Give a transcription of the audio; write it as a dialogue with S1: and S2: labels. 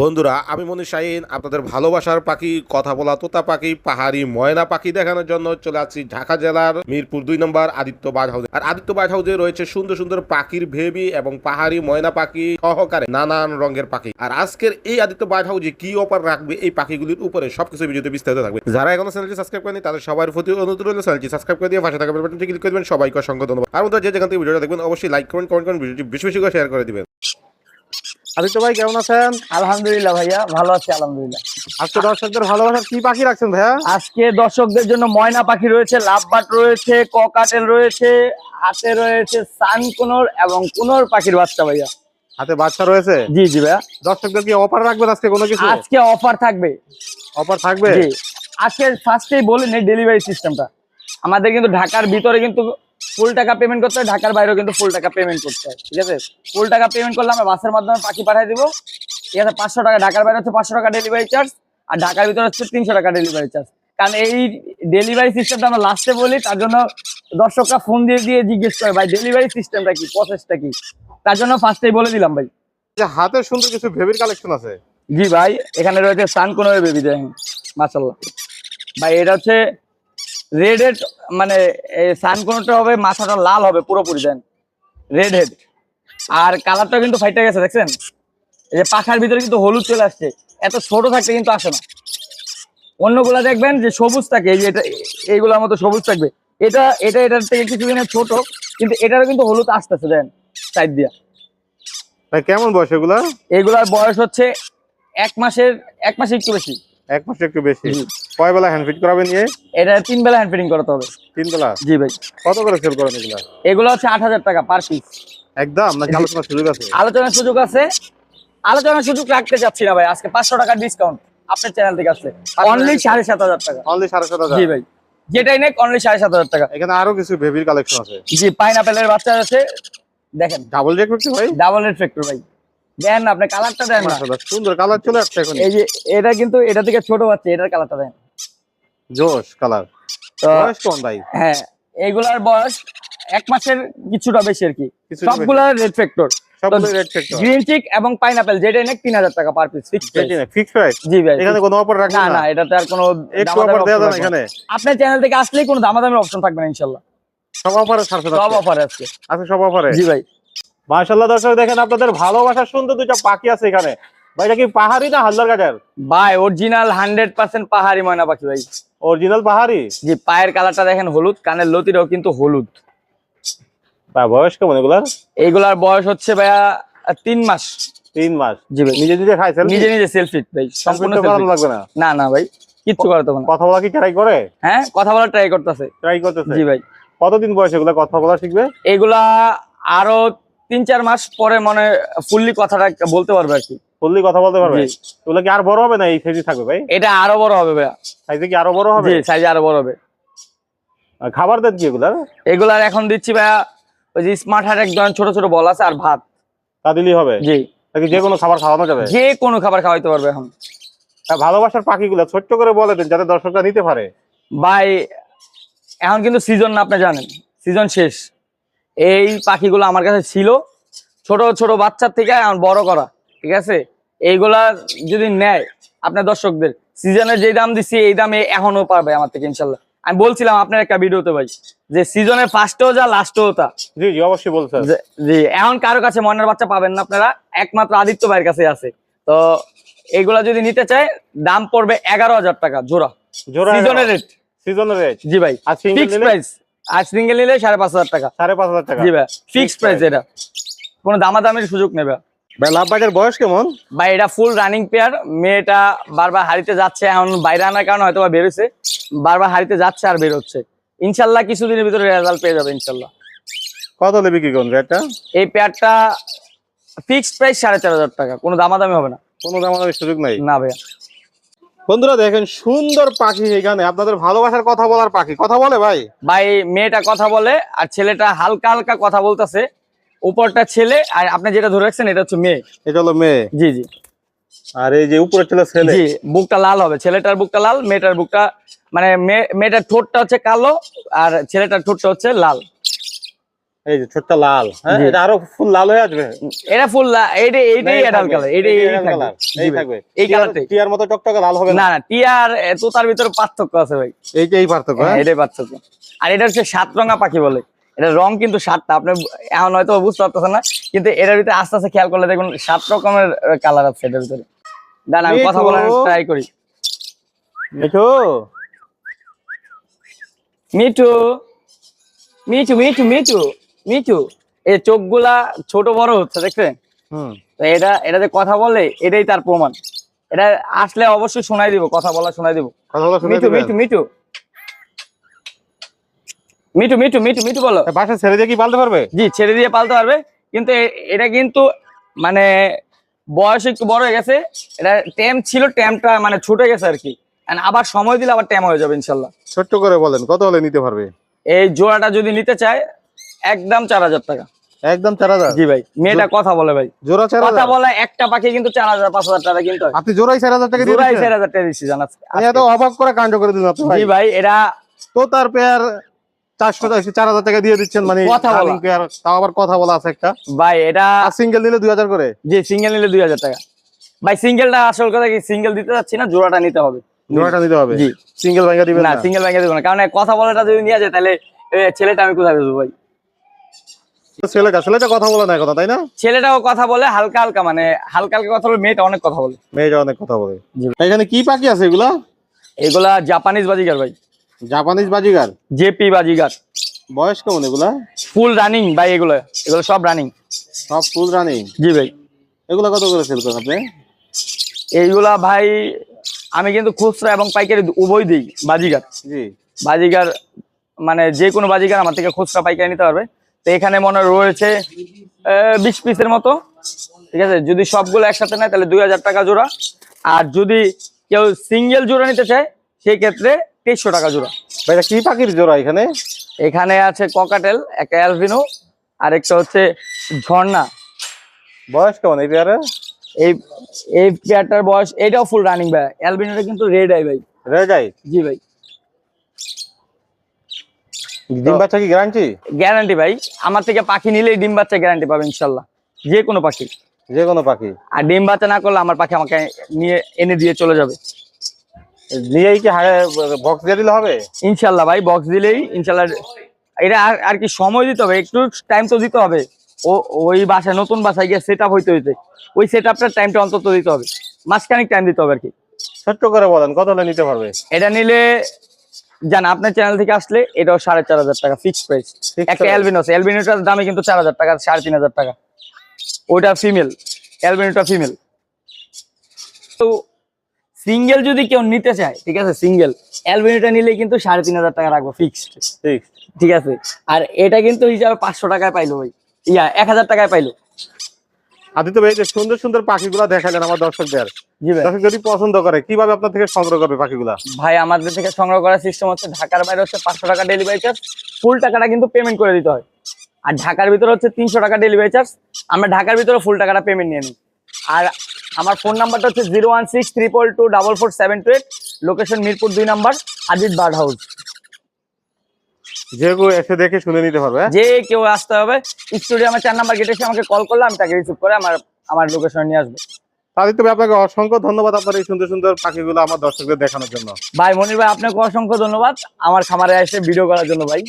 S1: বন্ধুরা, আমি মনীষ শাহিন, আপনাদের ভালোবাসার পাখি, কথা বলা তোতা পাখি, পাহাড়ি ময়না পাখি দেখানোর জন্য চলে আসছি ঢাকা জেলার মিরপুর দুই নম্বর আদিত্য বাজ হাউসে আর আদিত্য বার্ড হাউসে রয়েছে সুন্দর সুন্দর পাখির ভেবি এবং পাহাড়ি ময়না পাখি সহকারে নানান রঙের পাখি। আর আজকের এই আদিত্য বার্ড হাউসে কি অফার রাখবে এই পাখিগুলির উপরে সবকিছু ভিডিওতে বিস্তারিত থাকবে। যারা এখনও চ্যানেলটি সাবস্ক্রাইব করেনি তাদের সবার প্রতি অনুরোধ রইল চ্যানেলটি সাবস্ক্রাইব করে দিয়ে পাশে থাকা বাটনটি ক্লিক করবেন সবাইকে অসংখ্য ধন্যবাদ। আর বন্ধুরা, যে যেখান থেকে ভিডিওটা দেখবেন, অবশ্যই লাইক কমেন্ট কমেন্ট করেন ভিডিওটি বেশি বেশি করে শেয়ার করে দিবেন। আদিত্য ভাই কেমন আছেন?
S2: আলহামদুলিল্লাহ ভাইয়া ভালো আছি আলহামদুলিল্লাহ।
S1: আজকে দর্শকদের ভালোবাসার কি পাখি রাখছেন ভাইয়া?
S2: আজকে দর্শকদের জন্য ময়না পাখি রয়েছে লাভবাট রয়েছে ককাটেল রয়েছে হাতে রয়েছে সানকুনোর এবং কুনোর পাখির বাচ্চা ভাইয়া।
S1: হাতে বাচ্চা রয়েছে?
S2: জি জি ভাইয়া।
S1: দর্শকদের কি অফার রাখবেন আজকে কোনো কিছু?
S2: আজকে অফার থাকবে।
S1: অফার থাকবে?
S2: আজকে ফার্স্টেই বলেন এই ডেলিভারি সিস্টেমটা আমাদের কিন্তু ঢাকার ভিতরে কিন্তু ফুল টাকা পেমেন্ট করতে হয় ঢাকার বাইরেও কিন্তু ফুল টাকা পেমেন্ট করতে হয় ঠিক আছে? ফুল টাকা পেমেন্ট করলে আমরা বাসের মাধ্যমে পাখি পাঠিয়ে দিব। ঠিক আছে পাঁচশো টাকা ঢাকার বাইরে হচ্ছে পাঁচশো টাকা ডেলিভারি চার্জ আর ঢাকার ভিতরে হচ্ছে তিনশো টাকা ডেলিভারি চার্জ কারণ এই ডেলিভারি সিস্টেমটা আমরা লাস্টে বলি তার জন্য দর্শকরা ফোন দিয়ে দিয়ে জিজ্ঞেস করে ভাই ডেলিভারি সিস্টেমটা কি? প্রসেসটা কি? তার জন্য ফার্স্টেই বলে দিলাম ভাই।
S1: যে হাতে সুন্দর কিছু ভেবির কালেকশন আছে।
S2: জি ভাই এখানে রয়েছে সানকোনোর বেবি দেখেন মাশাল্লাহ ভাই এটা হচ্ছে রেড হেড মানে সানকোনোটা হবে মাথাটা লাল হবে পুরোপুরি দেন। রেড হেড আর কালারটা কিন্তু ফাইটে গেছে দেখছেন? এই যে পাখার ভিতরে কিন্তু হলুদ চলে আসছে। এত ছোট থাকতে কিন্তু আসে না। অন্যগুলা দেখবেন যে সবুজ থাকে এই যে এটা এইগুলোর মতো সবুজ থাকবে। এটা এটা এটার থেকে কিছুদিনের ছোট কিন্তু এটারও কিন্তু হলুদ আসতেছে দেন সাইড দিয়া।
S1: কেমন বয়স এগুলা?
S2: এগুলার বয়স হচ্ছে এক মাসের এক মাসে একটু বেশি।
S1: এক মাস একটু বেশি। কয় বেলা হ্যান্ড ফিট করাবেন নিয়ে
S2: এটা তিন বেলা হ্যান্ড ফিটিং করাতে হবে।
S1: তিন বেলা?
S2: জি ভাই।
S1: কত করে সেল করেন এগুলা?
S2: এগুলো হচ্ছে আট হাজার টাকা পার পিস
S1: একদম? নাকি আলোচনার সুযোগ আছে?
S2: আলোচনার সুযোগ আছে। আলোচনার সুযোগ রাখতে চাচ্ছি না ভাই। আজকে পাঁচশো টাকার ডিসকাউন্ট আপনার চ্যানেল থেকে আসছে। অনলি সাড়ে সাত হাজার টাকা।
S1: অনলি সাড়ে সাত হাজার?
S2: জি ভাই। যেটাই নেক অনলি সাড়ে সাত হাজার টাকা।
S1: এখানে আরও কিছু ভেবির কালেকশন আছে।
S2: জি পাইনাপেলের বাচ্চা আছে। দেখেন।
S1: ডাবল রেট করছি ভাই
S2: ডাবল রেড ফ্যাক্টর ভাই। দেন না আপনি কালারটা দেন না।
S1: সুন্দর কালার চলে আসছে এখন
S2: এই যে এটা কিন্তু এটা থেকে ছোট বাচ্চা এটার কালারটা দেন।
S1: জোশ কালার বয়স কোন ভাই।
S2: হ্যাঁ এগুলার বয়স এক মাসের কিছুটা বেশি আর কি। সবগুলা রেড ফ্যাক্টর গ্রিন চিক এবং পাইনাপেল নেক হাজার টাকা per piece fix
S1: fix price
S2: জি ভাই
S1: এখানে কোনো অফার রাখবেন
S2: না
S1: না?
S2: না এটাতে আর কোনো
S1: একটু অফার যাবে। এখানে?
S2: আপনার চ্যানেল থেকে আসলেই কোনো দামাদামির অপশন থাকবে না ইনশাল্লাহ
S1: সব অফারে ছাড়ছে
S2: সব অফার আছে
S1: আছে সব অফারে
S2: জি ভাই।
S1: মাশাআল্লাহ দর্শক দেখেন আপনাদের ভালোবাসার সুন্দর দুইটা পাখি আছে এখানে। ভাই এটা কি পাহাড়ি না হালদার গাজার
S2: ভাই অরিজিনাল হান্ড্রেড পার্সেন্ট পাহাড়ি ময়না পাখি ভাই।
S1: অরিজিনাল পাহাড়ি?
S2: জি পায়ের কালারটা দেখেন হলুদ কানের লতিটাও কিন্তু হলুদ।
S1: তা বয়স কেমন এগুলার?
S2: এইগুলার বয়স হচ্ছে ভাইয়া মাস।
S1: তিন মাস।
S2: জি ভাই।
S1: নিজে নিজে খাইছেন
S2: নিজে নিজে সেলফি ভাই। সম্পূর্ণ
S1: লাগবে না?
S2: না না ভাই। কিচ্ছু করতে হবে না।
S1: কথা বলা কি ট্রাই করে?
S2: হ্যাঁ কথা ট্রাই করতেছে।
S1: ট্রাই করতেছে।
S2: জি ভাই।
S1: কতদিন বয়স এগুলা? কথা বলা শিখবে?
S2: এগুলা আরও তিন চার মাস পরে মানে ফুললি কথাটা বলতে পারবে আর কি।
S1: ফুললি কথা বলতে পারবে। এগুলা কি আর বড় হবে না এই সাইজে থাকবে ভাই?
S2: এটা আরও বড় হবে ভাইয়া।
S1: সাইজে কি আরও বড় হবে?
S2: জি সাইজে আরও বড় হবে।
S1: খাবার দেন কি এগুলা
S2: এগুলার এখন দিচ্ছি ভাইয়া ওই যে স্মার্ট হার্ট এক ধরনের ছোট ছোট বল আছে আর ভাত।
S1: তা দিলেই হবে?
S2: জি।
S1: নাকি যে কোনো খাবার খাওয়ানো যাবে?
S2: যে কোনো খাবার খাওয়াইতে পারবে এখন।
S1: ভালোবাসার পাখিগুলো ছোট্ট করে বলে দেন যাতে দর্শকরা নিতে পারে।
S2: ভাই এখন কিন্তু সিজন না আপনি জানেন। সিজন শেষ। এই পাখিগুলো আমার কাছে ছিল। ছোট ছোট বাচ্চার থেকে বড় করা ঠিক আছে? এইগুলা যদি নেয় আপনার দর্শকদের সিজনের যে দাম দিচ্ছি এই দামে এখনও পারবে আমার থেকে ইনশাল্লাহ। আমি বলছিলাম আপনার একটা ভিডিওতে ভাই যে সিজনের ফার্স্টেও যা লাস্টেও তা।
S1: জি জি অবশ্যই বলছেন।
S2: জি এখন কারও কাছে ময়নার বাচ্চা পাবেন না আপনারা একমাত্র আদিত্য ভাইয়ের কাছে আছে। তো এগুলা যদি নিতে চায় দাম পড়বে এগারো হাজার টাকা জোড়া।
S1: জোড়া
S2: সিজনের রেট
S1: সিজনের রেট
S2: জি ভাই
S1: আর সিঙ্গেল
S2: ফিক্স প্রাইস আর সিঙ্গেল নিলে সাড়ে পাঁচ হাজার টাকা।
S1: সাড়ে পাঁচ হাজার টাকা।
S2: জি ভাই ফিক্স প্রাইস এটা। কোনো দামাদামির সুযোগ নেবে।
S1: ভাই লাভ বাজার বয়স কেমন?
S2: ভাই এটা ফুল রানিং পেয়ার মেয়েটা বারবার হারিতে যাচ্ছে এখন বাইরে আনার কারণে হয়তো বা বেরোছে বারবার হারিতে যাচ্ছে আর বেরোচ্ছে। ইনশাল্লাহ কিছুদিনের ভিতরে রেজাল্ট পেয়ে যাবে ইনশাল্লাহ।
S1: কত হলে বিক্রি করুন রেটটা
S2: এই পেয়ারটা ফিক্সড প্রাইস সাড়ে চার হাজার টাকা। কোনো দামাদামি হবে না।
S1: কোনো দামাদামির সুযোগ নাই?
S2: না ভাইয়া।
S1: বন্ধুরা দেখেন সুন্দর পাখি এখানে। আপনাদের ভালোবাসার কথা বলার পাখি। কথা বলে ভাই?
S2: ভাই মেয়েটা কথা বলে আর ছেলেটা হালকা হালকা কথা বলতেছে। উপরটা ছেলে আর আপনি যেটা ধরে রাখছেন এটা হচ্ছে মেয়ে।
S1: এটা হলো মেয়ে?
S2: জি জি।
S1: আর এই যে উপরে ছিল ছেলে?
S2: জি বুকটা লাল হবে। ছেলেটার বুকটা লাল মেয়েটার বুকটা মানে মেয়ে- মেয়েটার ঠোঁটটা হচ্ছে কালো আর ছেলেটার ঠোঁটটা হচ্ছে লাল।
S3: এই যে ছোট্ট লাল হ্যাঁ? এটা আরও ফুল লাল হয়ে আসবে?
S2: এটা ফুল এইটা এইটাই
S3: এই
S2: অ্যাডাল কালার এইটাই
S3: এই
S2: জি
S3: এই থাকবে।
S2: এই কালারটাই।
S3: টিয়ার মতো টকটকে লাল হবে না?
S2: না টিয়ার তোতার ভিতরে পার্থক্য আছে ভাই।
S3: এই যে এই পার্থক্য
S2: হ্যাঁ,
S3: হ্যাঁ?
S2: এটাই পার্থক্য। আর এটা হচ্ছে সাত রঙা পাখি বলে। এটা রং কিন্তু সাতটা আপনি এখন হয়তো বুঝতে পারতেছেন না কিন্তু এটার ভিতরে আস্তে আস্তে খেয়াল করলে দেখুন সাত রকমের কালার আছে এটার ভিতরে। দাঁড়ান আমি কথা বলার ট্রাই করি।
S3: মিঠু!
S2: মিঠু! মিঠু মিঠু মিঠু! মিঠু এই চোখগুলা ছোট বড় হচ্ছে দেখছেন? তো এটা এটা যে কথা বলে এটাই তার প্রমাণ। এটা আসলে অবশ্যই শোনাই দিব কথা বলা শোনাই দিব। মিঠু মিঠু মিঠু। মিঠু মিঠু মিঠু মিঠু বলো।
S3: বাসা ছেড়ে দিয়ে কি পালতে পারবে?
S2: জি ছেড়ে দিয়ে পালতে পারবে। কিন্তু এটা কিন্তু মানে বয়স একটু বড় হয়ে গেছে। এটা ট্যাম ছিল ট্যামটা মানে ছুটে গেছে আর কি। আবার সময় দিলে আবার ট্যাম হয়ে যাবে ইনশাল্লাহ।
S3: ছোট্ট করে বলেন কত হলে নিতে পারবে?
S2: এই জোড়াটা যদি নিতে চায় একদম চার হাজার টাকা।
S3: একদম চার হাজার?
S2: জি ভাই মেয়েটা কথা বলে ভাই।
S3: জোড়া চার
S2: কথা বলে একটা পাখি কিন্তু চার হাজার পাঁচ হাজার টাকা কিন্তু
S3: আপনি জোড়াই চার হাজার টাকা দিয়ে
S2: জোড়াই? চার হাজার টাকা দিচ্ছি জানাচ্ছি।
S3: আমি এত অবাক করে কাণ্ড করে দিলাম
S2: জি ভাই। এটা
S3: তো তার পেয়ার চারশো চার হাজার টাকা দিয়ে দিচ্ছেন মানে
S2: কথা
S3: তাও আবার কথা বলা আছে একটা।
S2: ভাই এটা
S3: সিঙ্গেল নিলে দুই হাজার করে?
S2: যে সিঙ্গেল নিলে দুই হাজার টাকা। ভাই সিঙ্গেলটা আসল কথা কি সিঙ্গেল দিতে যাচ্ছি না জোড়াটা নিতে হবে।
S3: জোড়াটা নিতে হবে?
S2: জি।
S3: সিঙ্গেল ভাঙ্গা দিবেন
S2: না সিঙ্গেল ব্যাংকে দেবো না কারণ কথা বলাটা যদি নিয়ে যায় তাহলে ছেলেটা আমি কোথায় দেবো ভাই?
S3: ছেলেটা ছেলেটা কথা বলে না কথা তাই না?
S2: ছেলেটাও কথা বলে হালকা হালকা মানে হালকা হালকা কথা বলে মেয়েটা অনেক কথা বলে।
S3: মেয়েটা অনেক কথা বলে। এখানে কি পাখি আছে এগুলা?
S2: এগুলা জাপানিজ বাজিগার ভাই।
S3: জাপানিজ বাজিগার?
S2: জেপি বাজিগার।
S3: বয়স কেমন এগুলা?
S2: ফুল রানিং ভাই এগুলো এগুলো সব রানিং।
S3: সব ফুল রানিং?
S2: জি ভাই।
S3: এগুলা কত করে সেল করেন আপনি?
S2: এইগুলা ভাই আমি কিন্তু খুচরা এবং পাইকারি উভয় দিই বাজিগার।
S3: জি।
S2: বাজিগার মানে যে কোনো বাজিগার আমার থেকে খুচরা পাইকারি নিতে পারবে। তো এখানে মনে রয়েছে বিশ পিসের মতো। ঠিক আছে? যদি সবগুলো একসাথে নেয় তাহলে দুই হাজার টাকা জোড়া। আর যদি কেউ সিঙ্গেল জোড়া নিতে চায় সেই ক্ষেত্রে তেইশশো টাকা জোড়া।
S3: ভাই এটা কি পাখির জোড়া এখানে?
S2: এখানে আছে ককাটেল একটা অ্যালভিনো আর একটা হচ্ছে ঝর্ণা।
S3: বয়স কেমন এই পেয়ারে
S2: এই এই পেয়ারটার বয়স এটাও ফুল রানিং ভাই। অ্যালবিনোটা কিন্তু রেড আই ভাই।
S3: রেড আই
S2: জি ভাই।
S3: ডিম বাচ্চা কি গ্যারান্টি
S2: গ্যারান্টি ভাই। আমার থেকে পাখি নিলেই ডিম বাচ্চা গ্যারান্টি পাবে ইনশাল্লাহ। যে কোনো পাখি।
S3: যে কোনো পাখি।
S2: আর ডিম বাচ্চা না করলে আমার পাখি আমাকে নিয়ে এনে দিয়ে চলে যাবে।
S3: নিয়েই কি বক্স দিয়ে দিলে হবে?
S2: ইনশাল্লাহ ভাই বক্স দিলেই ইনশাল্লাহ। এটা আর- আর কি সময় দিতে হবে? একটু টাইম তো দিতে হবে। ও ওই বাসায় নতুন বাসায় গিয়ে সেট আপ হইতে হইতে। ওই সেট আপটার টাইমটা অন্তত দিতে হবে। মাসখানিক টাইম দিতে হবে আর কি।
S3: ছোট্ট করে বলেন কত হলে নিতে পারবে?
S2: এটা নিলে জান আপনার চ্যানেল থেকে আসলে এটাও সাড়ে চার হাজার টাকা প্রাইস একটা? অ্যালবিনোস অ্যালবিনোটার দামে কিন্তু চার হাজার টাকা সাড়ে তিন হাজার টাকা। ওইটা ফিমেল অ্যালবিনোটা ফিমেল তো সিঙ্গেল যদি কেউ নিতে চায় ঠিক আছে সিঙ্গেল অ্যালবিনোটা নিলে কিন্তু সাড়ে তিন হাজার টাকা রাখব ফিক্সড
S3: ঠিক
S2: ঠিক আছে? আর এটা কিন্তু হিসাবে পাঁচশো টাকায় পাইলো ভাই। ইয়া এক হাজার টাকায় পাইলো।
S3: আদিত্য ভাই যে সুন্দর সুন্দর পাখিগুলা দেখালেন আমার দর্শকদের। দর্শক যদি পছন্দ করে কীভাবে আপনার থেকে সংগ্রহ করবে পাখিগুলা?
S2: ভাই আমাদের থেকে সংগ্রহ করার সিস্টেম হচ্ছে ঢাকার বাইরে হচ্ছে পাঁচশো টাকা ডেলিভারি চার্জ ফুল টাকাটা কিন্তু পেমেন্ট করে দিতে হয়। আর ঢাকার ভিতরে হচ্ছে তিনশো টাকা ডেলিভারি চার্জ আমরা ঢাকার ভিতরে ফুল টাকাটা পেমেন্ট নিয়ে নিই। আর আমার ফোন নাম্বারটা হচ্ছে zero one six triple two double four seven two eight location Mirpur দুই নাম্বার আজিত বার্ড হাউস
S3: যে কেউ এসে দেখে শুনে নিতে পারবে হ্যাঁ?
S2: যে কেউ আসতে হবে স্টুডিও আমার চার নাম্বার গেটে এসে আমাকে কল করলে আমি তাকে রিসিভ করে আমার আমার লোকেশনে নিয়ে আসব।
S3: আদিত্য ভাই আপনাকে অসংখ্য ধন্যবাদ আপনার এই সুন্দর সুন্দর পাখিগুলো আমার দর্শকদের দেখানোর জন্য।
S2: ভাই মনির ভাই আপনাকে অসংখ্য ধন্যবাদ আমার খামারে এসে ভিডিও করার জন্য ভাই।